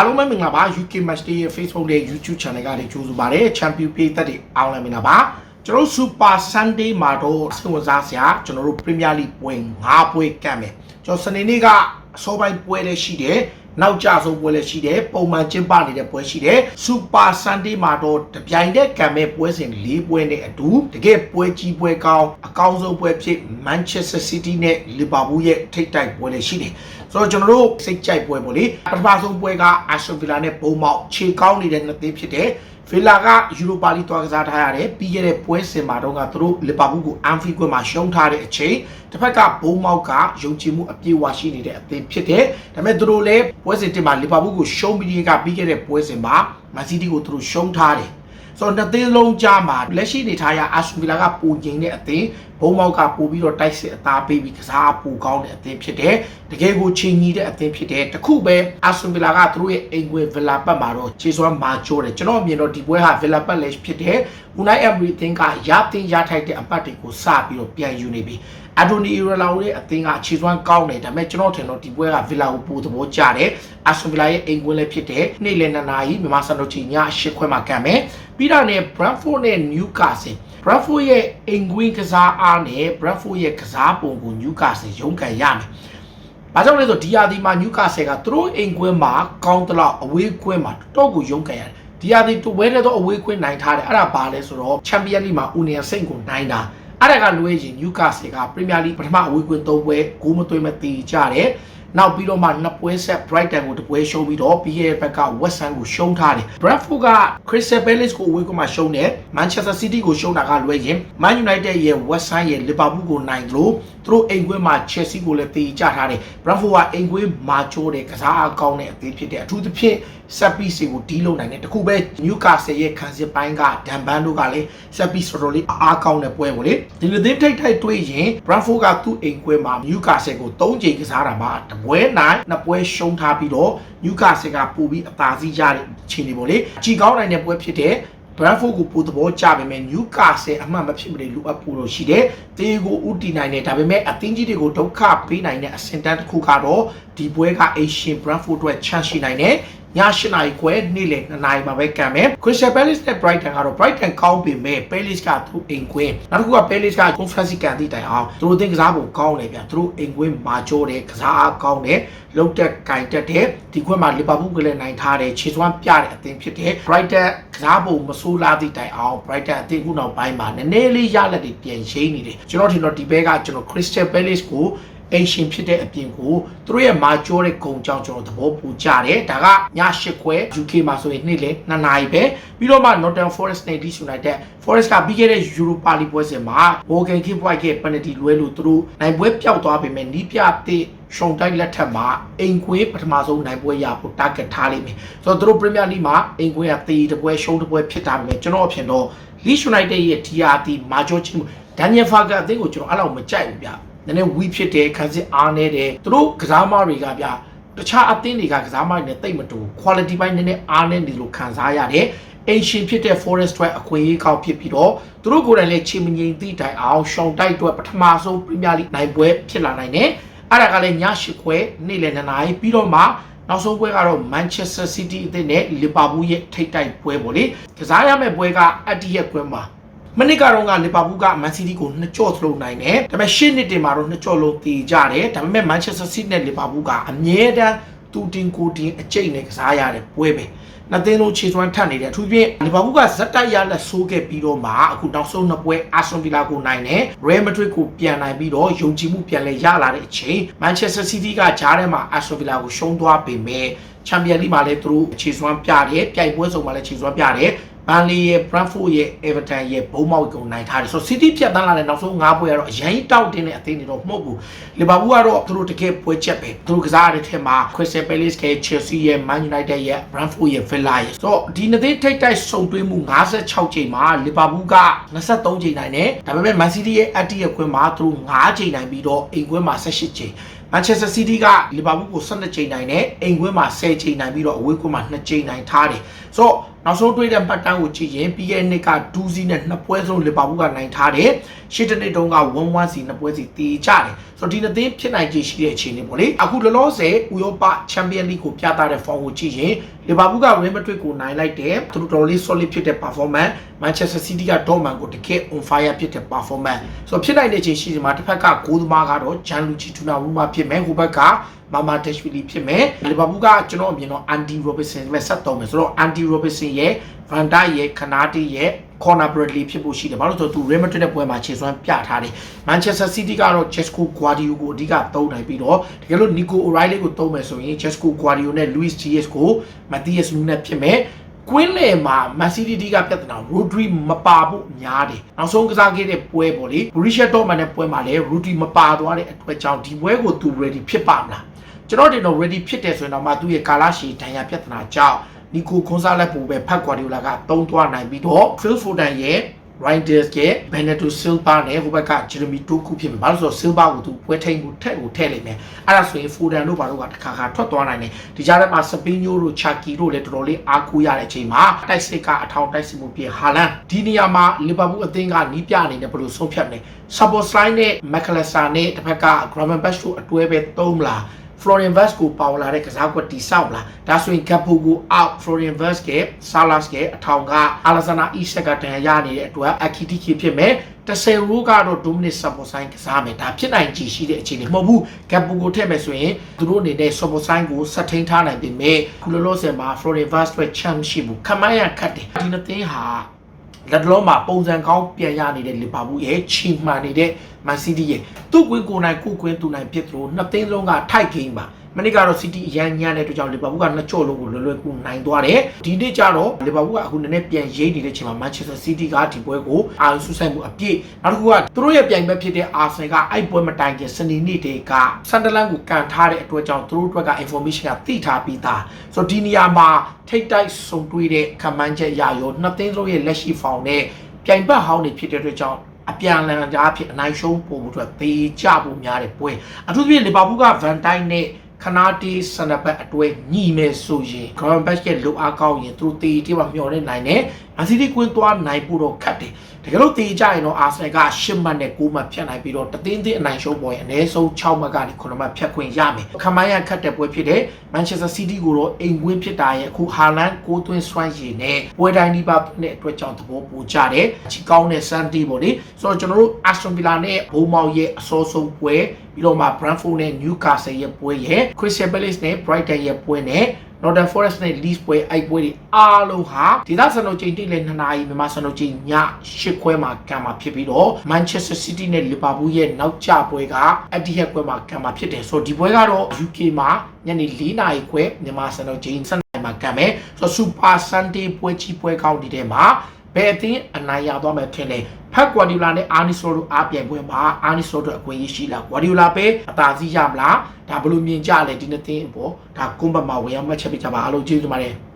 အားလုံးပဲမင်္ဂလာပါ UK Match Day ရဲ့ Facebook နဲ့ YouTube Channel ကနေကြိုဆိုပါရစေ Champion ပြည်သက်တွေအားလုံးမင်္ဂလာပါကျွန်တော်တို့ Super Sunday မှာတော့စိတ်ဝင်စားစရာကျွန်တော်တို့ Premier League ပွဲ9ပွဲကမ်းမယ်ကျွန်တော်စနေနေ့ကအစောပိုင်းပွဲလည်းရှိတယ် နောက်ကြဆုံးပွဲလည်းရှိတယ်ပုံမှန်ကျင်းပနေတဲ့ပွဲရှိတယ် Super Sunday မှာတော့တပြိုင်တည်းကံမဲ့ပွဲစဉ်၄ပွဲနဲ့အတူတကယ်ပွဲကြီးပွဲကောင်းအကောင်းဆုံးပွဲဖြစ် Manchester City နဲ့ Liverpool ရဲ့ထိပ်တိုက်ပွဲလည်းရှိတယ်ဆိုတော့ကျွန်တော်တို့စိတ်ကြိုက်ပွဲပေါ့လေပထမဆုံးပွဲက Aston Villa နဲ့ဘုံမောက်ခြေကောင်းနေတဲ့နှစ်သင်းဖြစ်တယ် ဗီလာကယူရိုပါလီတွားကစားထားရတယ်ပြီးခဲ့တဲ့ပွဲစဉ်မှာတော့ကသူတို့လီဗာပူးကိုအန်ဖီကွင်းမှာရှုံးထားတဲ့အချိန်တစ်ဖက်ကဘုံမောက်ကယုံကြည်မှုအပြည့်အဝရှိနေတဲ့အသင်းဖြစ်တယ်ဒါပေမဲ့သူတို့လည်းပွဲစဉ်တင်မှာလီဗာပူးကိုရှုံးပြီးကပြီးခဲ့တဲ့ပွဲစဉ်မှာမန်စီးတီးကိုသူတို့ရှုံးထားတယ် ဆိုတော့နှစ်သင်းလုံးကြားမှာလက်ရှိနေထားရအာရှဗီလာကပူကျင်းတဲ့အသင်းဘုံမောက်ကပို့ပြီးတော့တိုက်စစ်အသားပေးပြီးကစားပူကောင်းတဲ့အသင်းဖြစ်တယ်တကယ်ကိုချိန်ကြီးတဲ့အသင်းဖြစ်တယ်တခုပဲအာရှဗီလာကသူတို့ရဲ့အိမ်ကွယ်ဗီလာပတ်မှာတော့ခြေစွမ်းမာချိုးတယ်ကျွန်တော်အမြင်တော့ဒီပွဲဟာဗီလာပတ်လည်းဖြစ်တယ် Unai Emery သင်းကရတင်ရထိုက်တဲ့အပတ်တွေကိုစပြီးတော့ပြန်ယူနေပြီ အဒိုနီရလာရဲ့အသင်းကခြေစွမ်းကောင်းတယ်ဒါပေမဲ့ကျွန်တော်ထင်တော့ဒီပွဲကဗီလာကိုပိုသဘောကျတယ်အာဆန်ဗီလာရဲ့အိမ်ကွင်းလည်းဖြစ်တယ်နေ့လယ်2နာရီမြန်မာစံတော်ချိန်ည8ခွဲမှာကံမယ်ပြီးတော့ね Brentford နဲ့ Newcastle Brentford ရဲ့အိမ်ကွင်းကစားအားနဲ့ Brentford ရဲ့ကစားပုံကို Newcastle ရုန်းကန်ရမယ်။ဘာကြောင့်လဲဆိုဒီယာဒီမှာ Newcastle ကသူတို့အိမ်ကွင်းမှာကောင်းတလောက်အဝေးကွင်းမှာတော့ကိုရုန်းကန်ရတယ်။ဒီယာဒီတူဝဲတဲ့တော့အဝေးကွင်းနိုင်ထားတယ်။အဲ့ဒါဘာလဲဆိုတော့ Champions League မှာ Union Saint ကိုနိုင်တာ။ အဲ့ဒါကလွဲရင် Newcastle က Premier League ပထမအဝေးကွင်း၃ပွဲဂိုးမသွင်းမတည်ကြတယ်။နောက်ပြီးတော့မှနှစ်ပွဲဆက် Brighton ကိုတပွဲရှုံးပြီးတော့ပြီးရဲ့ဘက်က West Ham ကိုရှုံးထားတယ် Brentford က Crystal Palace ကိုအဝေးကွင်းမှာရှုံးတယ် Manchester City ကိုရှုံးတာကလွဲရင် Man United ရဲ့ West Ham ရဲ့ Liverpool ကိုနိုင်လို့သူတို့အိမ်ကွင်းမှာ Chelsea ကိုလည်းတေချထားတယ် Brentford ကအိမ်ကွင်းမှာချိုးတယ်ကစားအကောင်းတဲ့အသင်းဖြစ်တယ်အထူးသဖြင့်ဆက်ပီစီကိုဒီးလုံနိုင်တယ်တခုပဲ Newcastle ရဲ့ခံစစ်ပိုင်းကဒန်ဘန်တို့ကလည်းဆက်ပီတော်တော်လေးအားကောင်းတဲ့ပွဲပေါ့လေဒီလိုသင်းထိတ်ထိုက်တွေ့ရင် Brentford ကသူ့အိမ်ကွင်းမှာ Newcastle ကို၃ချိန်ကစားတာမှာတပွဲနိုင်နှစ်ပွဲရှုံးထားပြီးတော့ Newcastle ကပို့ပြီးအသာစီးရတဲ့အခြေအနေပေါ့လေအကြီးကောင်းနိုင်တဲ့ပွဲဖြစ်တဲ့ Brentford ကိုပိုသဘောကျပေမဲ့ Newcastle အမှန်မဖြစ်မနေလိုအပ်ဖို့လို့ရှိတယ်။တေးကိုဥတီနိုင်တယ်ဒါပေမဲ့အသင်းကြီးတွေကိုဒုက္ခပေးနိုင်တဲ့အဆင့်တန်းတစ်ခုကတော့ ဒီပွဲက Asian Brentford အတွက် chance ရှိနိုင်တယ်။ည၈နာရီခွဲနေ့လယ်2နာရီမှာပဲကံမယ် Crystal Palace နဲ့ Brighton ကတော့ Brighton ကောင်းပေမဲ့ Palace ကသူ့အိမ်ကွင်းနောက်တစ်ခုက Palace က Conference ကန်တီတိုင်အောင်သူတို့သင်ကစားပုံကောင်းတယ်ဗျသူတို့အိမ်ကွင်းမာကျော်တယ်ကစားအားကောင်းတယ်လုံးတက်ကင်တက်တယ်ဒီခွဲမှာ Liverpool ကလည်းနိုင်ထားတယ်ခြေစွမ်းပြတဲ့အသင်းဖြစ်တယ် Brighton ကစားပုံမဆိုးလားသည့်တိုင်အောင် Brighton အသင်းခုနောက်ပိုင်းမှာနည်းနည်းလေးရလက်တွေပြန်ရှိနေတယ်ကျွန်တော်ထင်တော့ဒီဘက်ကကျွန်တော် Crystal Palace ကို အိမ်ရှင်ဖြစ်တဲ့အပြင်ကိုသူတို့ရဲ့မာကျော်တဲ့ဂုံကြောင့်ကျွန်တော်သဘောပူကြတယ်ဒါကည၈ခွဲ UK မှာဆိုရင်နေ့လေ2နာရီပဲပြီးတော့မှ Nottingham Forest နဲ့ Leeds United Forest ကပြီးခဲ့တဲ့ Europa League ပွဲစဉ်မှာ Morgan Keep White ရဲ့ penalty လွဲလို့သူတို့နိုင်ပွဲပျောက်သွားပေမဲ့နီးပြတဲ့ရှုံတိုက်လက်ထက်မှာအိမ်ကွေးပထမဆုံးနိုင်ပွဲရဖို့ target ထားလိမ့်မယ်ဆိုတော့သူတို့ Premier League မှာအိမ်ကွေးကတေးတပွဲရှုံးတပွဲဖြစ်တာပဲကျွန်တော်အဖြစ်တော့ Leeds United ရဲ့ TRT မာကျော်ချင်း Daniel Farker အသင်းကိုကျွန်တော်အဲ့လောက်မကြိုက်ဘူးဗျ နည်းနည်းဝီးဖြစ်တယ်ခံစစ်အားနေတယ်သူတို့ကစားမတွေကဗျတခြားအသင်းတွေကကစားမတွေနဲ့တိတ်မတူ quality ပိုင်းနည်းနည်းအားနေတယ်လို့ခံစားရတယ်အင်ရှင်ဖြစ်တဲ့ forest အတွက်အခွင့်အရေးကောက်ဖြစ်ပြီးတော့သူတို့ကိုယ်တိုင်လည်းချီမငိမ့်သည့်တိုင်အောင်ရှောင်းတိုက်အတွက်ပထမဆုံး Premier League နိုင်ပွဲဖြစ်လာနိုင်တယ်အဲ့ဒါကလည်းည၈ခွဲနေ့လယ်2နာရီပြီးတော့မှနောက်ဆုံးပွဲကတော့ Manchester City အသင်းနဲ့ Liverpool ရဲ့ထိပ်တိုက်ပွဲပေါ့လေကစားရမယ့်ပွဲကအတ္တိရက်ကွင်းမှာ မနစ်ကတော့ကလီဗာပူးကမန်စီးတီးကိုနှစ်ကြော့သလုံးနိုင်တယ်ဒါပေမဲ့ရှစ်နှစ်တင်မှာတော့နှစ်ကြော့လုံးတည်ကြတယ်ဒါပေမဲ့မန်ချက်စတာစီးနဲ့လီဗာပူးကအမြဲတမ်းတူတင်ကိုတင်အကျိတ်နဲ့ကစားရတဲ့ပွဲပဲနှစ်သင်းလုံးခြေစွမ်းထပ်နေတယ်အထူးဖြင့်လီဗာပူးကဇက်တိုက်ရလက်ဆိုးခဲ့ပြီးတော့မှအခုနောက်ဆုံးနှစ်ပွဲအာဆွန်ဗီလာကိုနိုင်တယ်ရီယယ်မက်ဒရစ်ကိုပြန်နိုင်ပြီးတော့ယုံကြည်မှုပြန်လဲရလာတဲ့အချိန်မန်ချက်စတာစီးတီးကဂျားထဲမှာအာဆွန်ဗီလာကိုရှုံးသွားပေမဲ့ချန်ပီယံလိမှာလည်းသူတို့ခြေစွမ်းပြတယ်ပြိုင်ပွဲစုံမှာလည်းခြေစွမ်းပြတယ် ဘန်လီရဲ့ Brentford ရဲ့ Everton ရဲ့ဘုံမောက်ကိုနိုင်ထားတယ်ဆိုတော့ City ဖြတ်တန်းလာတဲ့နောက်ဆုံး၅ပွဲကတော့အရင်တောက်တင်းတဲ့အသင်းတွေတော့မဟုတ်ဘူး Liverpool ကတော့သူတို့တကယ်ပွဲချက်ပဲသူတို့ကစားရတဲ့ထက်မှာ Crystal Palace ရဲ့ Chelsea ရဲ့ Man United ရဲ့ Brentford ရဲ့ Villa ရဲ့ဆိုတော့ဒီနှစ်သင်းထိပ်တိုက်ဆုံတွဲမှု56ချိန်မှာ Liverpool က23ချိန်နိုင်တယ်ဒါပေမဲ့ Man City ရဲ့ Atti ရဲ့ခွင်းမှာသူတို့9ချိန်နိုင်ပြီးတော့အိမ်ခွင်းမှာ18ချိန် Manchester City ကလီဗာပူးကို12ချိန်နိုင်တယ်အိမ်ကွင်းမှာ10ချိန်နိုင်ပြီးတော့အဝေးကွင်းမှာ2ချိန်နိုင်ထားတယ်ဆိုတော့နောက်ဆုံးတွေ့တဲ့မှတ်တမ်းကိုကြည့်ရင်ပြီးခဲ့တဲ့နှစ်ကဒူးစီနဲ့နှစ်ပွဲစလုံးလီဗာပူးကနိုင်ထားတယ်ရှစ်တနှစ်တုန်းက1-1စီနှစ်ပွဲစီတီးကြတယ်ဆိုတော့ဒီနှစ်သင်းဖြစ်နိုင်ခြေရှိတဲ့အခြေအနေပေါ့လေအခုလောလောဆယ်ဥရောပချန်ပီယံလိကိုပြသတဲ့ form ကိုကြည့်ရင်လီဗာပူးက Real Madrid ကိုနိုင်လိုက်တယ်သူတို့တော်တော်လေး solid ဖြစ်တဲ့ performance Manchester City က Dortmund ကိုတကယ် on fire ဖြစ်တဲ့ performance ဆိုတော့ဖြစ်နိုင်တဲ့အခြေရှိဒီမှာတစ်ဖက်ကဂိုးသမားကတော့ Gianluigi Donnarumma ဖြစ်မယ်ဟိုဘက်က မာမာတက်ရှ်ဗီလီဖြစ်မယ်လီဗာပူးကကျွန်တော်အမြင်တော့အန်ဒီရိုဘစ်ဆန်ပဲဆက်တော့မယ်ဆိုတော့အန်ဒီရိုဘစ်ဆန်ရဲ့ဗန်ဒိုက်ရဲ့ခနာတီရဲ့ corner bradley ဖြစ်ဖို့ရှိတယ်ဘာလို့လဲဆိုတော့သူ Real Madrid နဲ့ပွဲမှာခြေစွမ်းပြထားတယ် Manchester City ကတော့ Jesco Guardiola ကိုအဓိကသုံးနိုင်ပြီးတော့တကယ်လို့ Nico O'Reilly ကိုသုံးမယ်ဆိုရင် Jesco Guardiola နဲ့ Luis Diaz ကို Matthias Nunes ဖြစ်မယ်ကွင်းလေမှာ Man City ကပြဿနာ Rodri မပါဖို့များတယ်နောက်ဆုံးကစားခဲ့တဲ့ပွဲပေါ့လေ Borussia Dortmund နဲ့ပွဲမှာလည်း Rodri မပါသွားတဲ့အတွက်ကြောင့်ဒီပွဲကိုသူ ready ဖြစ်ပါမလား ကျွန်တော်တင်တော့ ready ဖြစ်တယ်ဆိုရင်တော့မှသူ့ရဲ့ကာလရှည်ဒဏ်ရာပြဿနာကြောင့်နီကိုခွန်စားလက်ပူပဲဖတ်ကွာဒီယိုလာကတုံးသွားနိုင်ပြီးတော့ Phil Foden ရဲ့ Riders ရဲ့ Beneto Silva နဲ့ဟိုဘက်က Jeremy Doku ဖြစ်မှာဘာလို့ဆိုတော့ Silva ကိုသူပွဲထိန်ကိုထက်ကိုထည့်လိုက်မယ်အဲ့ဒါဆိုရင် Foden တို့ဘာလို့ကတစ်ခါခါထွက်သွားနိုင်တယ်ဒီကြားထဲမှာ Spinio တို့ Chucky တို့လည်းတော်တော်လေးအားကိုးရတဲ့အချိန်မှာတိုက်စစ်ကအထောင်တိုက်စစ်မှုပြဟာလန်ဒီနေရာမှာ Liverpool အသင်းကနီးပြအနေနဲ့ဘယ်လိုဆုံးဖြတ်မလဲ Szoboszlai နဲ့ McAllister နဲ့တစ်ဖက်က Gravenberch တို့အတွဲပဲသုံးမလား Florian Wirtz ကိုပါဝင်လာတဲ့ကစားကွက်တီဆောက်မလားဒါဆိုရင် Gakpo ကို out Florian Wirtz က Salas ကအထောင်က Alexander Isak ကတန်ရာရနေတဲ့အတွက် Akitiki ဖြစ်မယ်10ရိုးကတော့ Dominic Szoboszlai ကစားမယ်ဒါဖြစ်နိုင်ခြေရှိတဲ့အခြေအနေမဟုတ်ဘူး Gakpo ကိုထည့်မယ်ဆိုရင်သူတို့အနေနဲ့ Szoboszlai ကိုဆက်ထိန်ထားနိုင်ပေမဲ့ခုလောလောဆယ်မှာ Florian Wirtz အတွက် chance ရှိဘူးခမန်းရခတ်တယ်ဒီနှစ်သင်းဟာ လက်တလုံးမှာပုံစံကောင်းပြန်ရနေတဲ့လီဗာပူးရဲ့ချီမှန်နေတဲ့မန်စီးတီးရဲ့သူ့ကွင်းကိုယ်နိုင်ကိုယ်ကွင်းသူနိုင်ဖြစ်သလိုနှစ်သိန်းလုံးကထိုက်ခိမ်းပါ မနေ့ကတော့စီးတီးအရန်ညံ့တဲ့အတွက်ကြောင့်လီဗာပူးကနှစ်ကြော့လုံးကိုလွယ်လွယ်ကူနိုင်သွားတယ်ဒီနေ့ကျတော့လီဗာပူးကအခုနည်းနည်းပြန်ရိမ့်နေတဲ့ချိန်မှာမန်ချက်စတာစီးတီးကဒီပွဲကိုအာရုံစူးစိုက်မှုအပြည့်နောက်တစ်ခုကသူတို့ရဲ့ပြိုင်ဘက်ဖြစ်တဲ့အာဆင်ကအဲ့ပွဲမတိုင်ခင်စနေနေ့တည်းကဆန်ဒလန်ကိုကန်ထားတဲ့အတွက်ကြောင့်သူတို့အတွက်က information ကသိထားပြီးသားဆိုတော့ဒီနေရာမှာထိတ်တိုက်ဆုံတွေးတဲ့ခမန်းချက်ရရောနှစ်သိန်းလုံးရဲ့လက်ရှိဖောင်နဲ့ပြိုင်ဘက်ဟောင်းတွေဖြစ်တဲ့အတွက်ကြောင့်အပြန်အလှန်ကြားဖြစ်အနိုင်ရှုံးပုံမှုအတွက်သေကြဖို့များတယ်ပွဲအထူးသဖြင့်လီဗာပူးကဗန်တိုင်းနဲ့ ခနာတီစနဘတ်အတွဲညီမယ်ဆိုရင်ဂရန်ဘက်ရဲ့လိုအားကောင်းရင်သူတို့တေးတေးမှမျှော်နေနိုင်တယ်မန်စီးတီးကွင်းသွားနိုင်ဖို့တော့ခက်တယ်တကယ်လို့တေးကြရင်တော့အာဆနယ်က10မှတ်နဲ့9မှတ်ဖြတ်နိုင်ပြီးတော့တသင်းသင်းအနိုင်ရှုံးပေါ်ရင်အနည်းဆုံး6မှတ်ကနေ9မှတ်ဖြတ်ခွင့်ရမယ်ခမိုင်းရခတ်တဲ့ပွဲဖြစ်တဲ့မန်ချက်စတာစီးတီးကိုတော့အိမ်ကွင်းဖြစ်တာရဲ့အခုဟာလန်ကိုသွင်းစွမ်းရည်နဲ့ပွဲတိုင်းဒီပါတဲ့အတွက်ကြောင့်သဘောပိုကျတယ်ချီကောင်းတဲ့စန်တီပေါ့လေဆိုတော့ကျွန်တော်တို့အာစတွန်ဗီလာနဲ့ဘိုးမောက်ရဲ့အစောဆုံးပွဲပြီးတော့မှ Brentford နဲ့ Newcastle ရဲ့ပွဲရဲ့ Crystal Palace နဲ့ Brighton ရဲ့ပွဲနဲ့ Northern Forest နဲ့ Leeds ပွဲအိုက်ပွဲတွေအားလုံးဟာဒေသစံတော်ချိန်တိလည်း2နာရီမြန်မာစံတော်ချိန်ည8ခွဲမှာကံမှာဖြစ်ပြီးတော့ Manchester City နဲ့ Liverpool ရဲ့နောက်ကျပွဲက Etihad ပွဲမှာကံမှာဖြစ်တယ်ဆိုတော့ဒီပွဲကတော့ UK မှာညနေ4နာရီခွဲမြန်မာစံတော်ချိန်7နာရီမှာကံမယ်ဆိုတော့ Super Sunday ပွဲကြီးပွဲကောင်းဒီထဲမှာဘယ်အသင်းအနိုင်ရသွားမယ်ထင်လဲ ဖက်ကွာဒီလာနဲ့အာနီဆိုတို့အားပြိုင်ပွဲမှာအာနီဆိုတို့အခွင့်အရေးရှိလားကွာဒီလာပဲအသာစီးရမလားဒါဘယ်လိုမြင်ကြလဲဒီနှစ်သင်းအပေါ်ဒါကွန်ဘတ်မှာဝင်ရောက်မှတ်ချက်ပေးကြပါအားလုံးကျေးဇူးတင်ပါတယ်